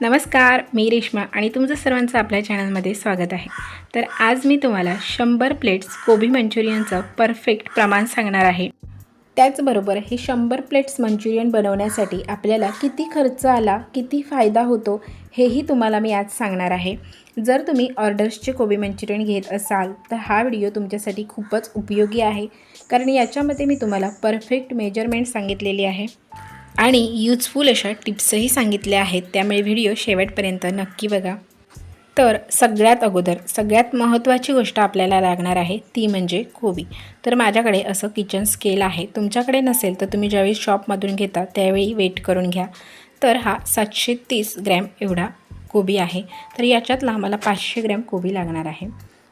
नमस्कार मी रेश्मा आणि तुमचं सर्वांचं आपल्या चॅनलमध्ये स्वागत आहे. तर आज मी तुम्हाला शंभर प्लेट्स कोबी मंचुरियनचं परफेक्ट प्रमाण सांगणार आहे. त्याचबरोबर हे शंभर प्लेट्स मंचुरियन बनवण्यासाठी आपल्याला किती खर्च आला किती फायदा होतो हेही तुम्हाला मी आज सांगणार आहे. जर तुम्ही ऑर्डर्सचे कोबी मंचुरियन घेत असाल तर हा व्हिडिओ तुमच्यासाठी खूपच उपयोगी आहे. कारण याच्यामध्ये मी तुम्हाला परफेक्ट मेजरमेंट सांगितलेली आहे. आणि यूजफुल अशा टिप्सही सांगितल्या आहेत. त्यामुळे व्हिडिओ शेवटपर्यंत नक्की बघा. तर सगळ्यात अगोदर सगळ्यात महत्त्वाची गोष्ट आपल्याला लागणार आहे ती म्हणजे कोबी. तर माझ्याकडे असं किचन स्केल आहे. तुमच्याकडे नसेल तर तुम्ही ज्यावेळी शॉपमधून घेता त्यावेळी वेट करून घ्या. तर हा सातशे तीस ग्रॅम एवढा कोबी आहे. तर याच्यातला मला पाचशे ग्रॅम कोबी लागणार आहे.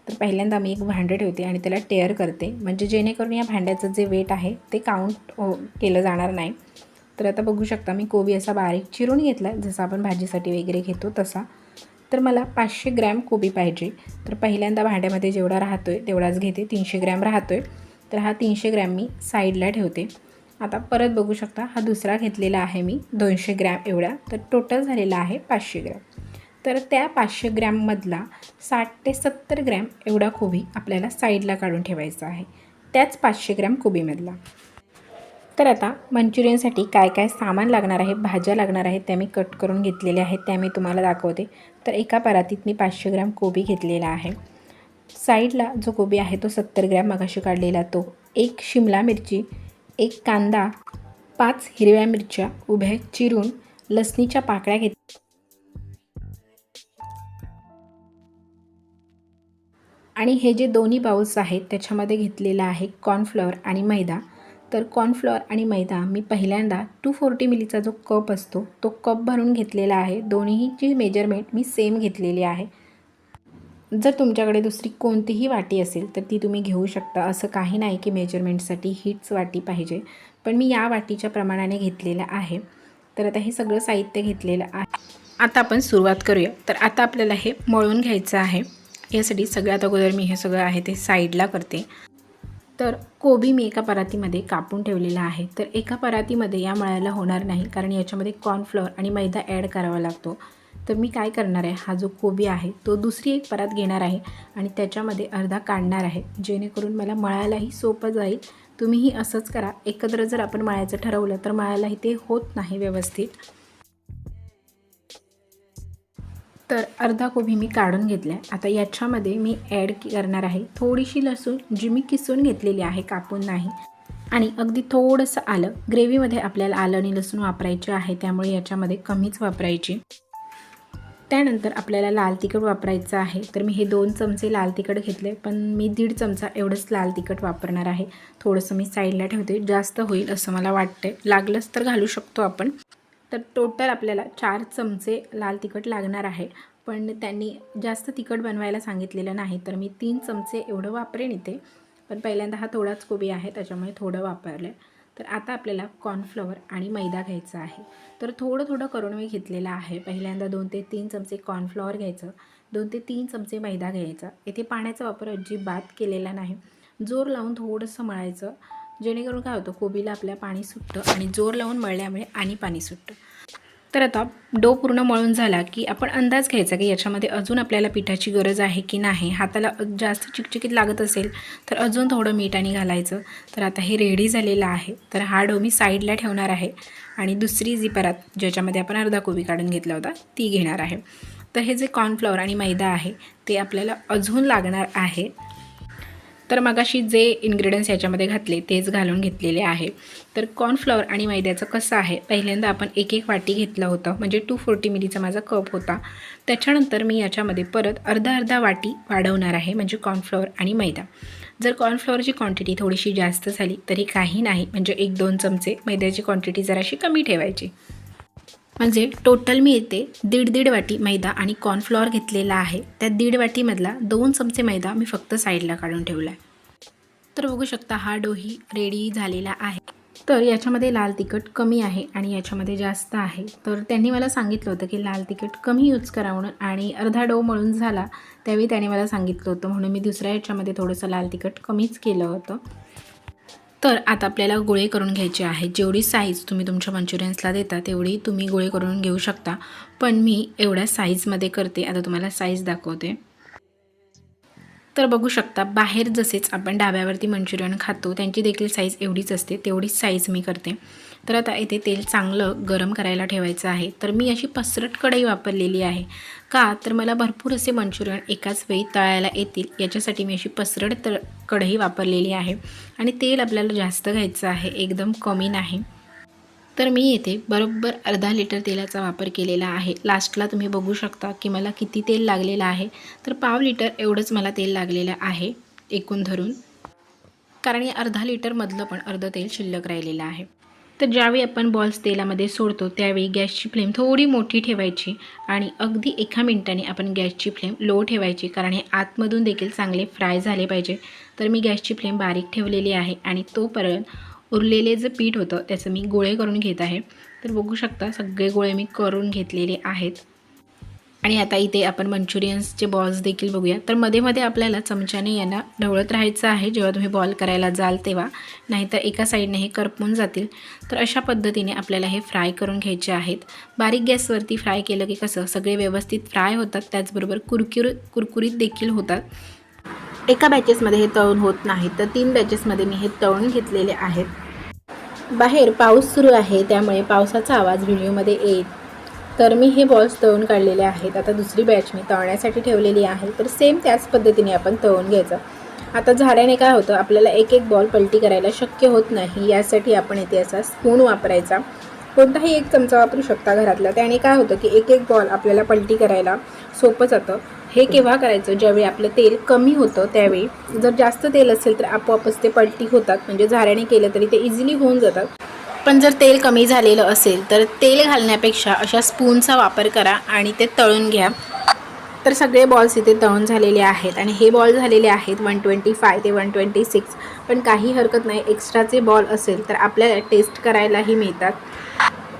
तर पहिल्यांदा मी एक भांडं ठेवते आणि त्याला टेअर करते. म्हणजे जेणेकरून या भांड्याचं जे वेट आहे ते काउंट केलं जाणार नाही. तर आता बघू शकता मी कोबी असा बारीक चिरून घेतला आहे आपण भाजीसाठी वगैरे घेतो तसा. तर मला पाचशे ग्रॅम कोबी पाहिजे. तर पहिल्यांदा भांड्यामध्ये जेवढा राहतो आहे तेवढाच घेते. तीनशे ग्रॅम राहतो आहे तर हा तीनशे ग्रॅम मी साईडला ठेवते. आता परत बघू शकता हा दुसरा घेतलेला आहे मी दोनशे ग्रॅम एवढा. तर टोटल झालेला आहे पाचशे ग्रॅम. तर त्या पाचशे ग्रॅममधला साठ ते सत्तर ग्रॅम एवढा कोबी आपल्याला साईडला काढून ठेवायचा आहे. त्याच पाचशे ग्रॅम कोबीमधला तर आता मंचुरियनसाठी काय काय सामान लागणार आहे भाज्या लागणार आहेत त्या मी कट करून घेतलेल्या आहेत त्या मी तुम्हाला दाखवते. तर एका परातीत मी पाचशे ग्रॅम कोबी घेतलेला आहे. साईडला जो कोबी आहे तो सत्तर ग्रॅम मगाशी काढलेला तो एक शिमला मिरची एक कांदा पाच हिरव्या मिरच्या उभ्या चिरून लसणीच्या पाकळ्या घेत आणि हे जे दोन्ही बाउल्स आहेत त्याच्यामध्ये घेतलेलं आहे कॉर्नफ्लॉवर आणि मैदा. तर कॉर्नफ्लॉवर आणि मैदा मी पहिल्यांदा टू फोर्टी मिलीचा जो कप असतो तो कप भरून घेतलेला आहे. दोन्हीची मेजरमेंट मी सेम घेतलेली आहे. जर तुमच्याकडे दुसरी कोणतीही वाटी असेल तर ती तुम्ही घेऊ शकता. असं काही नाही की मेजरमेंटसाठी हीच वाटी पाहिजे. पण मी या वाटीच्या प्रमाणाने घेतलेलं आहे. तर आता हे सगळं साहित्य घेतलेलं आहे. आता आपण सुरुवात करूया. तर आता आपल्याला हे मळून घ्यायचं आहे. यासाठी सगळ्यात अगोदर मी हे सगळं आहे ते साईडला करते. तर कोबी मी एका परातीमध्ये कापून ठेवलेला आहे. तर एका परातीमध्ये या मळायला होणार नाही कारण याच्यामध्ये कॉर्नफ्लॉवर आणि मैदा ॲड करावा लागतो. तर मी काय करणार आहे हा जो कोबी आहे तो दुसरी एक परात घेणार आहे आणि त्याच्यामध्ये अर्धा काढणार आहे. जेणेकरून मला मळायलाही सोपं जाईल. तुम्हीही असंच करा. एकत्र जर आपण मळायचं ठरवलं तर मळायलाही ते होत नाही व्यवस्थित. तर अर्धा कोबी मी काढून घेतल्या. आता याच्यामध्ये मी ॲड करणार आहे थोडीशी लसूण जी मी किसून घेतलेली आहे कापून नाही. आणि अगदी थोडंसं आलं. ग्रेव्हीमध्ये आपल्याला आलं आणि लसूण वापरायचे आहे त्यामुळे याच्यामध्ये कमीच वापरायची. त्यानंतर आपल्याला लाल तिखट वापरायचं आहे. तर मी हे दोन चमचे लाल तिखट घेतले पण मी दीड चमचा एवढंच लाल तिखट वापरणार आहे. थोडंसं मी साईडला ठेवते. जास्त होईल असं मला वाटतं लागलंच तर घालू शकतो आपण. तर टोटल आपल्याला चार चमचे लाल तिखट लागणार आहे. पण त्यांनी जास्त तिखट बनवायला सांगितलेलं नाही तर मी तीन चमचे एवढं वापरेन इथे. पण पहिल्यांदा हा थोडाच कोबी आहे त्याच्यामुळे थोडं वापरलं आहे तर आता आपल्याला कॉर्नफ्लॉवर आणि मैदा घ्यायचा आहे. तर थोडं थोडं करून मी घेतलेलं आहे. पहिल्यांदा दोन ते तीन चमचे कॉर्नफ्लॉवर घ्यायचं दोन ते तीन चमचे मैदा घ्यायचा. इथे पाण्याचा वापर अजिबात केलेला नाही. जोर लावून थोडंसं मळायचं. जेणेकरून काय होतं कोबीला आपल्या पाणी सुटतं आणि जोर लावून मळल्यामुळे आणि पाणी सुटतं. तर आता डो पूर्ण मळून झाला की आपण अंदाज घ्यायचा की याच्यामध्ये अजून आपल्याला पिठाची गरज आहे की नाही? हाताला जास्त चिकचिकीत लागत असेल तर अजून थोडं मीठ आणि घालायचं. तर आता हे रेडी झालेलं आहे. तर हा डो मी साईडला ठेवणार आहे आणि दुसरी जी परात ज्याच्यामध्ये आपण अर्धा कोबी काढून घेतला होता ती घेणार आहे. तर हे जे कॉर्नफ्लॉवर आणि मैदा आहे ते आपल्याला अजून लागणार आहे. तर मगाशी जे इन्ग्रेडियंट्स याच्यामध्ये घातले तेच घालून घेतलेले आहे. तर कॉर्नफ्लॉवर आणि मैद्याचं कसं आहे? पहिल्यांदा आपण एक एक वाटी घेतलं होतं. म्हणजे टू फोर्टी मिलीचा माझा कप होता. त्याच्यानंतर मी याच्यामध्ये परत अर्धा अर्धा वाटी वाढवणार आहे म्हणजे कॉर्नफ्लॉवर आणि मैदा. जर कॉर्नफ्लॉवरची क्वांटिटी थोडीशी जास्त झाली तरी काही नाही. म्हणजे एक दोन चमचे मैद्याची क्वांटिटी जराशी कमी ठेवायची. म्हणजे टोटल मी येते दीड दीड वाटी मैदा आणि कॉर्नफ्लॉवर घेतलेला आहे. त्या दीड वाटीमधला दोन चमचे मैदा मी फक्त साईडला काढून ठेवला आहे तर बघू शकता हा डोही रेडी झालेला आहे. तर याच्यामध्ये लाल तिखट कमी आहे आणि याच्यामध्ये जास्त आहे. तर त्यांनी मला सांगितलं होतं की लाल तिखट कमी यूज करा म्हणून आणि अर्धा डो मळून झाला त्यावेळी त्याने मला सांगितलं होतं. म्हणून मी दुसऱ्या याच्यामध्ये थोडंसं लाल तिखट कमीच केलं होतं. तर आता आपल्याला गोळे करून घ्यायचे आहेत. जेवढी साईज तुम्ही तुमच्या मंचुरियन्सला देता तेवढी तुम्ही गोळे करून घेऊ शकता. पण मी एवढ्या साईजमध्ये करते. आता तुम्हाला साईज दाखवते. तर बघू शकता बाहेर जसेच आपण डाब्यावरती मंचुरियन खातो त्यांची देखील साईज एवढीच असते तेवढीच साईज मी करते. तर आता येथे तेल चांगलं गरम करायला ठेवायचं आहे. तर मी अशी पसरट कढई वापरलेली आहे. का? तर मला भरपूर असे मंचुरियन एकाच वेळी तळायला येतील. याच्यासाठी मी अशी पसरट तळ कढई वापरलेली आहे. आणि तेल आपल्याला जास्त घ्यायचं आहे. एकदम कमी नाही. तर मी येथे बरोबर अर्धा लिटर तेलाचा वापर केलेला आहे. लास्टला तुम्ही बघू शकता की मला किती तेल लागलेलं आहे. तर पाव लिटर एवढंच मला तेल लागलेलं आहे एकूण धरून. कारण या अर्धा लिटरमधलं पण अर्धं तेल शिल्लक राहिलेलं आहे. तर ज्यावेळी आपण बॉल्स तेलामध्ये सोडतो त्यावेळी गॅसची फ्लेम थोडी मोठी ठेवायची आणि अगदी एका मिनिटाने आपण गॅसची फ्लेम लो ठेवायची. कारण हे आतमधून देखील चांगले फ्राय झाले पाहिजे. तर मी गॅसची फ्लेम बारीक ठेवलेली आहे आणि तोपर्यंत उरलेले जे पीठ होतं त्याचं मी गोळे करून घेत आहे. तर बघू शकता सगळे गोळे मी करून घेतलेले आहेत. आणि आता इथे आपण मंचुरियन्सचे बॉल्स देखील बघूया. तर मध्ये मध्ये आपल्याला चमच्याने यांना ढवळत राहायचं आहे. जेव्हा तुम्ही बॉल करायला जाल तेव्हा. नाहीतर एका साईडने हे करपून जातील. तर अशा पद्धतीने आपल्याला हे फ्राय करून घ्यायचे आहेत. बारीक गॅसवरती फ्राय केलं की कसं? सगळे व्यवस्थित फ्राय होतात. त्याचबरोबर कुरकुर कुरकुरीत देखील होतात. एका बॅचेसमध्ये हे तळून होत नाही. तर तीन बॅचेसमध्ये मी हे तळून घेतलेले आहेत. बाहेर पाऊस सुरू आहे त्यामुळे पावसाचा आवाज व्हिडिओमध्ये येईल. तर मी हे बॉल्स तळून काढलेले आहेत. आता दुसरी बॅच मी तळण्यासाठी ठेवलेली आहे. तर सेम त्याच पद्धतीने आपण तळून घ्यायचं. आता झाड्याने काय होतं आपल्याला एक एक बॉल पलटी करायला शक्य होत नाही. यासाठी आपण इथे असा स्पून वापरायचा. कोणताही एक चमचा वापरू शकता घरातला. त्याने काय होतं की एक एक बॉल आपल्याला पलटी करायला सोपं जातं. हे केव्हा करायचं? ज्यावेळी आपलं तेल कमी होतं त्यावेळी. जर जास्त तेल असेल तर आपोआपच ते पलटी होतात. म्हणजे झाऱ्याने केलं तरी ते इझिली होऊन जातात. पण जर तेल कमी झालेलं असेल तर तेल घालण्यापेक्षा अशा स्पूनचा वापर करा आणि ते तळून घ्या. तर सगळे बॉल्स इथे तळून झालेले आहेत आणि हे बॉल झालेले आहेत वन ट्वेंटी फाय ते वन ट्वेंटी सिक्स पण काही हरकत नाही. एक्स्ट्राचे बॉल असेल तर आपल्याला टेस्ट करायलाही मिळतात.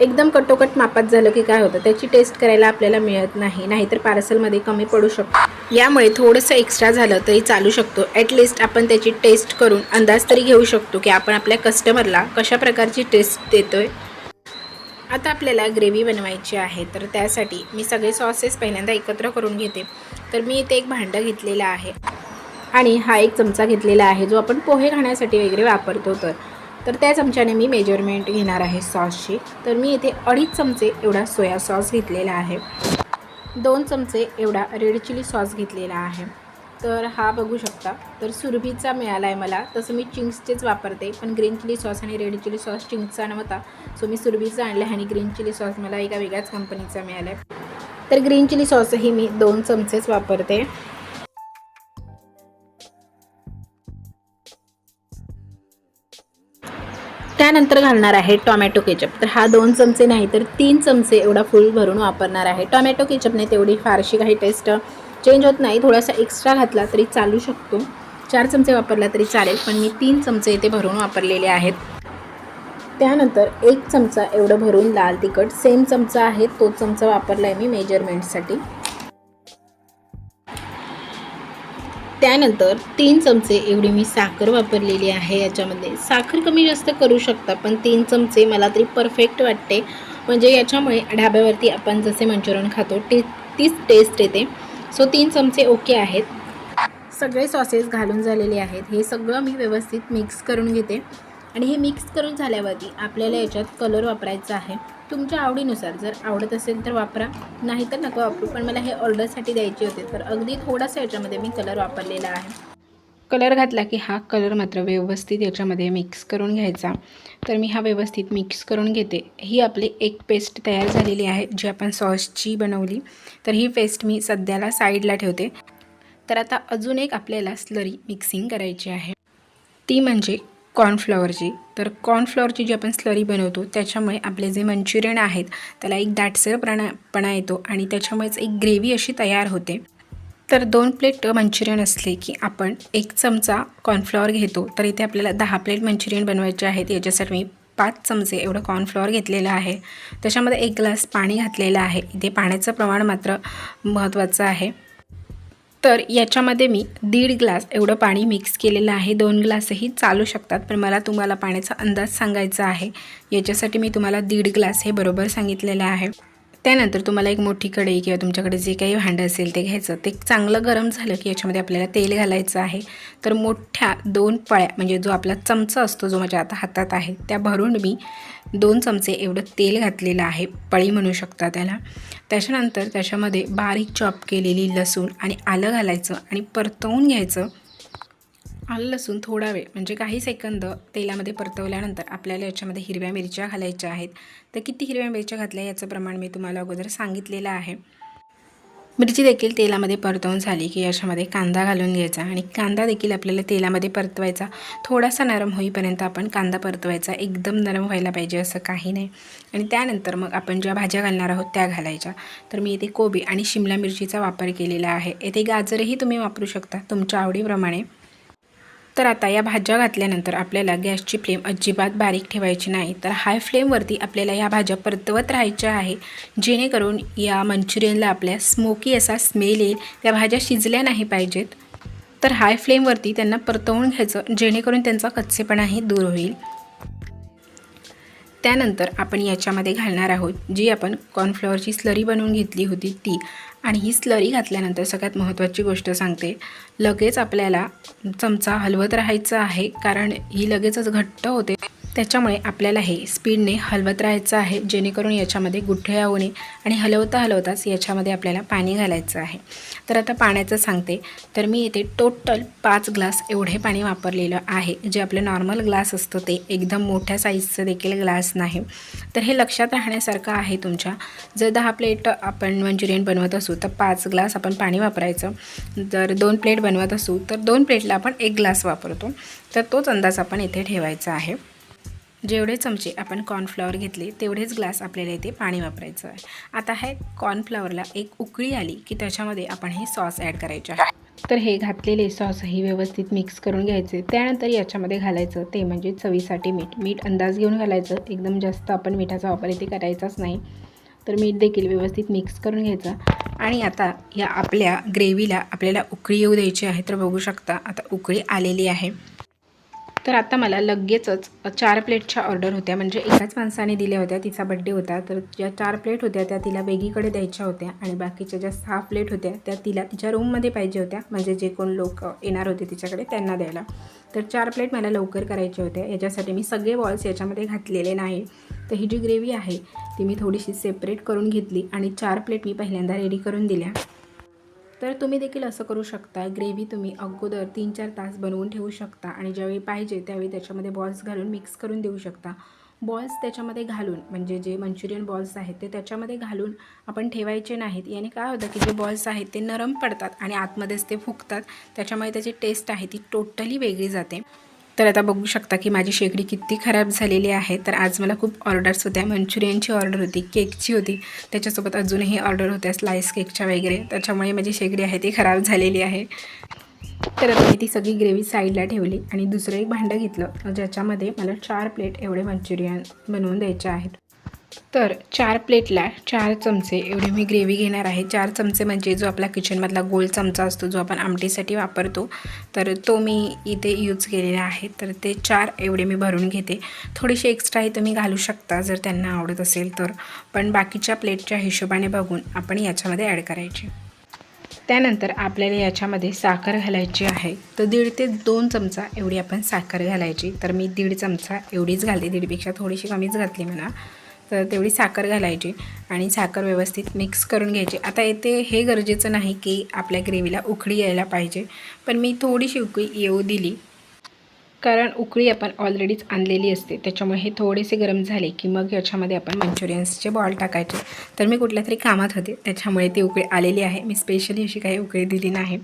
एकदम कटोकट मापात झालं की काय होतं? त्याची टेस्ट करायला आपल्याला मिळत नाही. नाहीतर पार्सलमध्ये कमी पडू शकतो. यामुळे थोडंसं एक्स्ट्रा झालं तरी चालू शकतो. ॲटलिस्ट आपण त्याची टेस्ट करून अंदाज तरी घेऊ शकतो की आपण आपल्या कस्टमरला कशा प्रकारची टेस्ट देतोय. आता आपल्याला ग्रेव्ही बनवायची आहे. तर त्यासाठी मी सगळे सॉसेस पहिल्यांदा एकत्र करून घेते. तर मी इथे एक भांडं घेतलेलं आहे. आणि हा एक चमचा घेतलेला आहे जो आपण पोहे खाण्यासाठी वगैरे वापरतो. तर तर त्या चमच्याने मी मेजरमेंट घेणार आहे सॉसची. तर मी इथे अडीच चमचे एवढा सोया सॉस घेतलेला आहे. दोन चमचे एवढा रेड चिली सॉस घेतलेला आहे. तर हा बघू शकता. तर सुरभीचा मिळाला आहे मला. तसं मी चिंग्सचेच वापरते पण ग्रीन चिली सॉस आणि रेड चिली सॉस चिंग्सचा नव्हता. सो मी सुरभीचा आणला आहे आणि ग्रीन चिली सॉस मला एका वेगळ्याच कंपनीचा मिळाला आहे तर ग्रीन चिली सॉसही मी दोन चमचेच वापरते. त्यानंतर घालणार आहे टॉमॅटो केचप. तर हा दोन चमचे नाही तर तीन चमचे एवढा फुल भरून वापरणार आहे. टॉमॅटो केचपने तेवढी फारशी काही टेस्ट चेंज होत नाही. थोडासा एक्स्ट्रा घातला तरी चालू शकतो. चार चमचे वापरला तरी चालेल पण मी तीन चमचे इथे भरून वापरलेले आहेत. त्यानंतर एक चमचा एवढं भरून लाल तिखट. सेम चमचा आहे तो चमचा वापरला आहे मी मेजरमेंटसाठी त्यानंतर तीन चमचे एवढी मी साखर वापरलेली आहे याच्यामध्ये. साखर कमी जास्त करू शकता पण तीन चमचे मला तरी परफेक्ट वाटते. म्हणजे याच्यामुळे ढाब्यावरती आपण जसे मंचुरियन खातो ती तीच टेस्ट येते. सो तीन चमचे ओके आहेत. सगळे सॉसेस घालून झालेले आहेत. हे सगळं मी व्यवस्थित मिक्स करून घेते. आणि हे मिक्स करून झाल्यावरती आपल्याला याच्यात कलर वापरायचा आहे. तुमच्या आवडीनुसार जर आवडत असेल तर वापरा. नाही तर नको वापरू. पण मला हे ऑर्डरसाठी द्यायचे होते. तर अगदी थोडासा याच्यामध्ये मी कलर वापरलेला आहे. कलर घातला की हा कलर मात्र व्यवस्थित याच्यामध्ये मिक्स करून घ्यायचा. तर मी हा व्यवस्थित मिक्स करून घेते. ही आपली एक पेस्ट तयार झालेली आहे जी आपण सॉसची बनवली. तर ही पेस्ट मी सध्याला साईडला ठेवते. तर आता अजून एक आपल्याला स्लरी मिक्सिंग करायची आहे. ती म्हणजे कॉर्नफ्लॉवरची तर कॉर्नफ्लॉवरची जी आपण स्लरी बनवतो त्याच्यामुळे आपले जे मंचुरियन आहेत त्याला एक दाटसरपणा पणा येतो आणि त्याच्यामुळेच एक ग्रेव्ही अशी तयार होते. तर दोन प्लेट मंचुरियन असले की आपण एक चमचा कॉर्नफ्लॉवर घेतो. तर इथे आपल्याला दहा प्लेट मंचुरियन बनवायचे आहेत. याच्यासाठी मी पाच चमचे एवढं कॉर्नफ्लॉवर घेतलेलं आहे. त्याच्यामध्ये एक ग्लास पाणी घातलेलं आहे. इथे पाण्याचं प्रमाण मात्र महत्त्वाचं आहे. तर याच्यामध्ये मी दीड ग्लास एवढं पाणी मिक्स केलेलं आहे. दोन ग्लासही चालू शकतात पण मला तुम्हाला पाण्याचा अंदाज सांगायचा आहे. याच्यासाठी मी तुम्हाला दीड ग्लास हे बरोबर सांगितलेलं आहे. त्यानंतर तुम्हाला एक मोठी कढई किंवा तुमच्याकडे जे काही भांडं असेल ते घ्यायचं. ते चांगलं गरम झालं की याच्यामध्ये आपल्याला तेल घालायचं आहे. तर मोठ्या दोन पळ्या म्हणजे जो आपला चमचा असतो जो माझ्या आता हातात आहे त्या भरून मी दोन चमचे एवढं तेल घातलेलं आहे. पळी म्हणू शकता त्याला. त्याच्यानंतर त्याच्यामध्ये बारीक चॉप केलेली लसूण आणि आलं घालायचं आणि परतवून घ्यायचं. आलं लसूण थोडा वेळ म्हणजे काही सेकंद तेलामध्ये परतवल्यानंतर आपल्याला याच्यामध्ये हिरव्या मिरच्या घालायच्या आहेत. तर किती हिरव्या मिरच्या घातल्या याचं प्रमाण मी तुम्हाला अगोदर सांगितलेलं आहे. मिरची देखील तेलामध्ये परतवून झाली की याच्यामध्ये कांदा घालून घ्यायचा आणि कांदा देखील आपल्याला तेलामध्ये परतवायचा. थोडासा नरम होईपर्यंत आपण कांदा परतवायचा. एकदम नरम व्हायला पाहिजे असं काही नाही. आणि त्यानंतर मग आपण ज्या भाज्या घालणार आहोत त्या घालायच्या. तर मी इथे कोबी आणि शिमला मिरचीचा वापर केलेला आहे. येथे गाजरही तुम्ही वापरू शकता. तुमच्या आवडीप्रमाणे. तर आता या भाज्या घातल्यानंतर आपल्याला गॅसची फ्लेम अजिबात बारीक ठेवायची नाही. तर हाय फ्लेमवरती आपल्याला या भाज्या परतवत राहायच्या आहे. जेणेकरून या मंचुरियनला आपल्या स्मोकी असा स्मेल येईल. त्या भाज्या शिजल्या नाही पाहिजेत. तर हाय फ्लेमवरती त्यांना परतवून घ्यायचं जेणेकरून त्यांचा कच्चेपणाही दूर होईल. त्यानंतर आपण याच्यामध्ये घालणार आहोत जी आपण कॉर्नफ्लॉवरची स्लरी बनवून घेतली होती ती. आणि ही स्लरी घातल्यानंतर सगळ्यात महत्त्वाची गोष्ट सांगते. लगेच आपल्याला चमचा हलवत राहायचं आहे कारण ही लगेचच घट्ट होते. त्याच्यामुळे आपल्याला हे स्पीडने हलवत राहायचं आहे जेणेकरून याच्यामध्ये गुठळ्या होणे आणि हलवता हलवताच याच्यामध्ये आपल्याला पाणी घालायचं आहे. तर आता पाण्याचं सांगते. तर मी इथे टोटल पाच ग्लास एवढे पाणी वापरलेलं आहे. जे आपलं नॉर्मल ग्लास असतं ते. एकदम मोठ्या साईजचं देखील ग्लास नाही. तर हे लक्षात राहण्यासारखं आहे तुमच्या. जर दहा प्लेट आपण मंचुरियन बनवत असू तर पाच ग्लास आपण पाणी वापरायचं. जर दोन प्लेट बनवत असू तर दोन प्लेटला आपण एक ग्लास वापरतो. तर तोच अंदाज आपण इथे ठेवायचा आहे. जेवढे चमचे आपण कॉर्नफ्लॉवर घेतले तेवढेच ग्लास आपल्याला इथे पाणी वापरायचं आहे. आता हे कॉर्नफ्लॉवरला एक उकळी आली की त्याच्यामध्ये आपण हे सॉस ॲड करायचे आहे. तर हे घातलेले सॉसही व्यवस्थित मिक्स करून घ्यायचे. त्यानंतर याच्यामध्ये घालायचं ते म्हणजे चवीसाठी मीठ. मीठ अंदाज घेऊन घालायचं. एकदम जास्त आपण मिठाचा वापर इथे करायचाच नाही. तर मीठ देखील व्यवस्थित मिक्स करून घ्यायचं. आणि आता या आपल्या ग्रेव्हीला आपल्याला उकळी येऊ द्यायची आहे तर बघू शकता आता उकळी आलेली आहे. तर आता मला लगेचच चार प्लेटच्या ऑर्डर होत्या. म्हणजे एकाच माणसाने दिल्या होत्या तिचा बड्डे होता. तर ज्या चार प्लेट होत्या त्या तिला वेगळीकडे द्यायच्या होत्या आणि बाकीच्या ज्या सहा प्लेट होत्या त्या तिला तिच्या रूममध्ये पाहिजे होत्या. म्हणजे जे कोण लोक येणार होते तिच्याकडे त्यांना द्यायला. तर चार प्लेट मला लवकर करायच्या होत्या. याच्यासाठी मी सगळे बॉल्स याच्यामध्ये घातलेले नाही. तर ही जी ग्रेव्ही आहे ती मी थोडीशी सेपरेट करून घेतली आणि चार प्लेट मी पहिल्यांदा रेडी करून दिल्या. तर तुम्ही देखील असं करू शकता. ग्रेव्ही तुम्ही अगोदर तीन चार तास बनवून ठेवू शकता आणि ज्यावेळी पाहिजे त्यावेळी त्याच्यामध्ये बॉल्स घालून मिक्स करून देऊ शकता. बॉल्स त्याच्यामध्ये घालून म्हणजे जे मंचुरियन बॉल्स आहेत ते त्याच्यामध्ये घालून आपण ठेवायचे नाहीत. याने काय होतं की जे बॉल्स आहेत ते नरम पडतात आणि आतमध्येच ते फुगतात. त्याच्यामुळे त्याची टेस्ट आहे ती टोटली वेगळी जाते. तर आता बघू शकता की माझी शेगडी किती खराब झालेली आहे. तर आज मला खूप ऑर्डर्स होत्या. मंचुरियनची ऑर्डर होती केकची होती. त्याच्यासोबत अजूनही ऑर्डर होत्या स्लाईस केकच्या वगैरे. त्याच्यामुळे माझी शेगडी आहे ती खराब झालेली आहे. तर आता मी ती सगळी ग्रेव्ही साईडला ठेवली आणि दुसरं एक भांडं घेतलं ज्याच्यामध्ये मला चार प्लेट एवढे मंचुरियन बनवून द्यायचे आहेत. तर चार प्लेटला चार चमचे एवढी मी ग्रेव्ही घेणार आहे. चार चमचे म्हणजे जो आपला किचनमधला गोल चमचा असतो जो आपण आमटीसाठी वापरतो तर तो मी इथे यूज केलेला आहे. तर ते चार एवढे मी भरून घेते. थोडीशी एक्स्ट्राही तुम्ही घालू शकता जर त्यांना आवडत असेल तर. पण बाकीच्या प्लेटच्या हिशोबाने बघून आपण याच्यामध्ये ॲड करायची. त्यानंतर आपल्याला याच्यामध्ये साखर घालायची आहे. तर दीड ते दोन चमचा एवढी आपण साखर घालायची. तर मी दीड चमचा एवढीच घालते. दीडपेक्षा थोडीशी कमीच घातली म्हणा. तर तेवढी साखर घालायची आणि साखर व्यवस्थित मिक्स करून घ्यायची. आता येथे हे गरजेचं नाही की आपल्या ग्रेव्हीला उकळी यायला पाहिजे पण मी थोडीशी उकळी येऊ दिली. कारण उकळी आपण ऑलरेडीच आणलेली असते त्याच्यामुळे हे थोडेसे गरम झाले की मग याच्यामध्ये आपण मंचुरियन्सचे बॉल टाकायचे. तर मी कुठल्या तरी कामात होते त्याच्यामुळे ती उकळी आलेली आहे. मी स्पेशली अशी काही उकळी दिली नाही.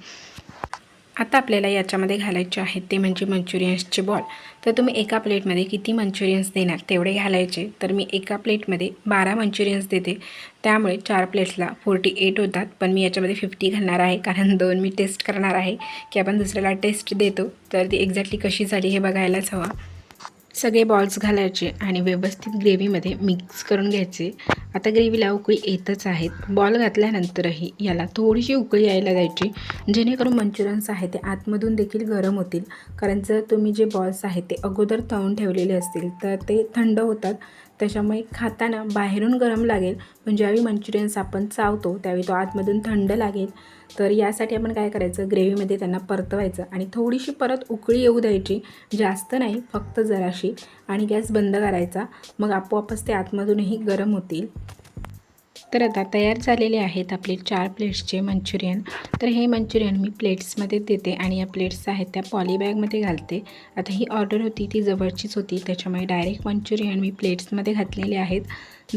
आता आपल्याला याच्यामध्ये घालायचे आहेत ते म्हणजे मंचुरियन्सचे बॉल. तर तुम्ही एका प्लेटमध्ये किती मंचुरियन्स देणार तेवढे घालायचे. तर मी एका प्लेटमध्ये बारा मंचुरियन्स देते. त्यामुळे चार प्लेट्सला फोर्टी एट होतात. पण मी याच्यामध्ये फिफ्टी घालणार आहे. कारण दोन मी टेस्ट करणार आहे की आपण दुसऱ्याला टेस्ट देतो. तर ती एक्झॅक्टली कशी झाली हे बघायलाच हवं. सगळे बॉल्स घालायचे आणि व्यवस्थित ग्रेव्हीमध्ये मिक्स करून घ्यायचे. आता ग्रेव्हीला उकळी येतच आहेत. बॉल घातल्यानंतरही याला थोडीशी उकळी यायला द्यायची. जेणेकरून मंचुरियन्स आहे ते आतमधून देखील गरम होतील. कारण जर तुम्ही जे बॉल्स आहेत ते अगोदर तळून ठेवलेले असतील तर ते थंड होतात. त्याच्यामुळे खाताना बाहेरून गरम लागेल. पण ज्यावेळी मंचुरियन्स आपण चावतो त्यावेळी तो आतमधून थंड लागेल. तर यासाठी आपण काय करायचं? ग्रेव्हीमध्ये त्यांना परतवायचं आणि थोडीशी परत उकळी येऊ द्यायची. जास्त नाही फक्त जराशी. आणि गॅस बंद करायचा. मग आपोआपच ते आतमधूनही गरम होतील. तर आता तयार झालेले आहेत आपले चार प्लेट्सचे मंचुरियन. तर हे मंचुरियन मी प्लेट्समध्ये देते आणि या प्लेट्स आहेत त्या पॉलीबॅगमध्ये घालते. आता ही ऑर्डर होती ती जवळचीच होती. त्याच्यामुळे डायरेक्ट मंचुरियन मी प्लेट्समध्ये घातलेले आहेत.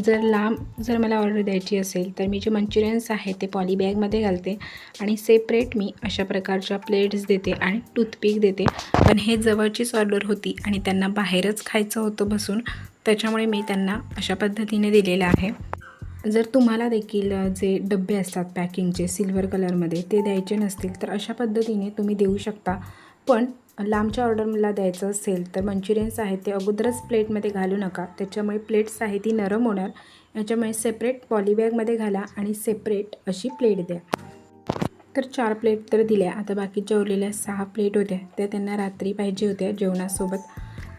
जर लांब जर मला ऑर्डर द्यायची असेल तर मी जे मंचुरियन्स आहेत ते पॉलीबॅगमध्ये घालते. आणि सेपरेट मी अशा प्रकारच्या प्लेट्स देते आणि टूथपिक देते. पण हे जवळचीच ऑर्डर होती आणि त्यांना बाहेरच खायचं होतं बसून. त्याच्यामुळे मी त्यांना अशा पद्धतीने दिलेलं आहे. जर तुम्हाला देखील जे डबे असतात पॅकिंगचे सिल्वर कलरमध्ये ते द्यायचे नसतील तर अशा पद्धतीने तुम्ही देऊ शकता. पण लांबच्या ऑर्डर मला द्यायचं असेल तर मंचुरियन्स आहेत ते अगोदरच प्लेटमध्ये घालू नका. त्याच्यामुळे प्लेट्स आहे ती नरम होणार. याच्यामुळे सेपरेट पॉलीबॅगमध्ये घाला आणि सेपरेट अशी प्लेट द्या. तर चार प्लेट तर दिल्या. आता बाकीच्या उरलेल्या सहा प्लेट होत्या. त्या त्यांना रात्री पाहिजे होत्या जेवणासोबत.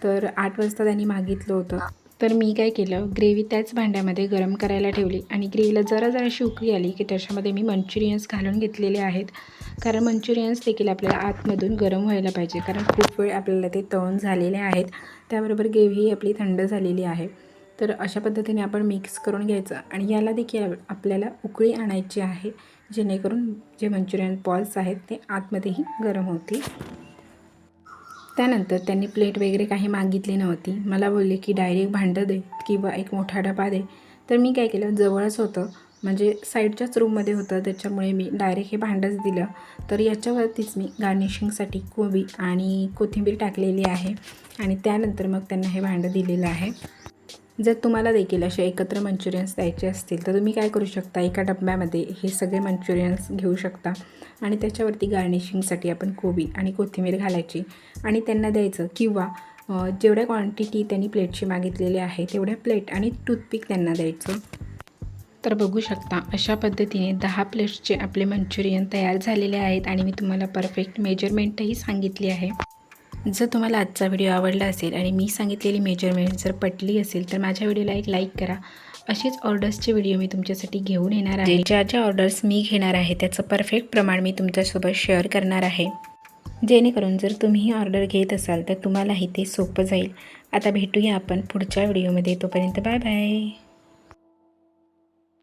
तर आठ वाजता त्यांनी मागितलं होतं. तर मी काय केलं ग्रेव्ही त्याच भांड्यामध्ये गरम करायला ठेवली आणि ग्रेव्हीला जरा जराशी उकळी आली की त्याच्यामध्ये मी मंचुरियन्स घालून घेतलेले आहेत. कारण मंचुरियन्स देखील आपल्याला आतमधून गरम व्हायला पाहिजे कारण खूप वेळ आपल्याला ते तळून झालेले आहेत. त्याबरोबर ग्रेव्ही आपली थंड झालेली आहे. तर अशा पद्धतीने आपण मिक्स करून घ्यायचं आणि याला देखील आपल्याला उकळी आणायची आहे जेणेकरून जे मंचुरियन बॉल्स आहेत ते आतमध्येही गरम होतील. त्यानंतर त्यांनी प्लेट वगैरे काही मागितली नव्हती. मला बोलले की डायरेक्ट भांडं दे किंवा एक मोठा डबा दे. तर मी काय केलं जवळच होतं. म्हणजे साईडच्याच रूममध्ये होतं. त्याच्यामुळे मी डायरेक्ट हे भांडंच दिलं. तर याच्यावरतीच मी गार्निशिंगसाठी कोबी आणि कोथिंबीर टाकलेली आहे. आणि त्यानंतर मग त्यांना हे भांडं दिलेलं आहे. जर तुम्हाला देखील असे एकत्र मंचुरियन्स द्यायचे असतील तर तुम्ही काय करू शकता? एका डब्यामध्ये हे सगळे मंचुरियन्स घेऊ शकता. आणि त्याच्यावरती गार्निशिंगसाठी आपण कोबी आणि कोथिंबीर घालायची. आणि त्यांना द्यायचं किंवा जेवढ्या क्वांटिटी त्यांनी प्लेटची मागितलेली आहे तेवढ्या प्लेट आणि टूथपिक त्यांना द्यायचं. तर बघू शकता अशा पद्धतीने दहा प्लेट्सचे आपले मंचुरियन तयार झालेले आहेत. आणि मी तुम्हाला परफेक्ट मेजरमेंटही सांगितली आहे. जर तुम्हाला आजचा व्हिडिओ आवडला असेल आणि मी सांगितलेली मेजरमेंट जर पटली असेल तर माझ्या व्हिडिओला एक लाईक करा. असेच ऑर्डर्सचे व्हिडिओ मी तुमच्यासाठी घेऊन येणार आहे. ज्या ज्या ऑर्डर्स मी घेणार आहे त्याचं परफेक्ट प्रमाण मी तुमच्यासोबत शेअर करणार आहे. जेणेकरून जर तुम्ही ऑर्डर घेत असाल तर तुम्हालाही ते सोपं जाईल. आता भेटूया आपण पुढच्या व्हिडिओमध्ये तोपर्यंत बाय बाय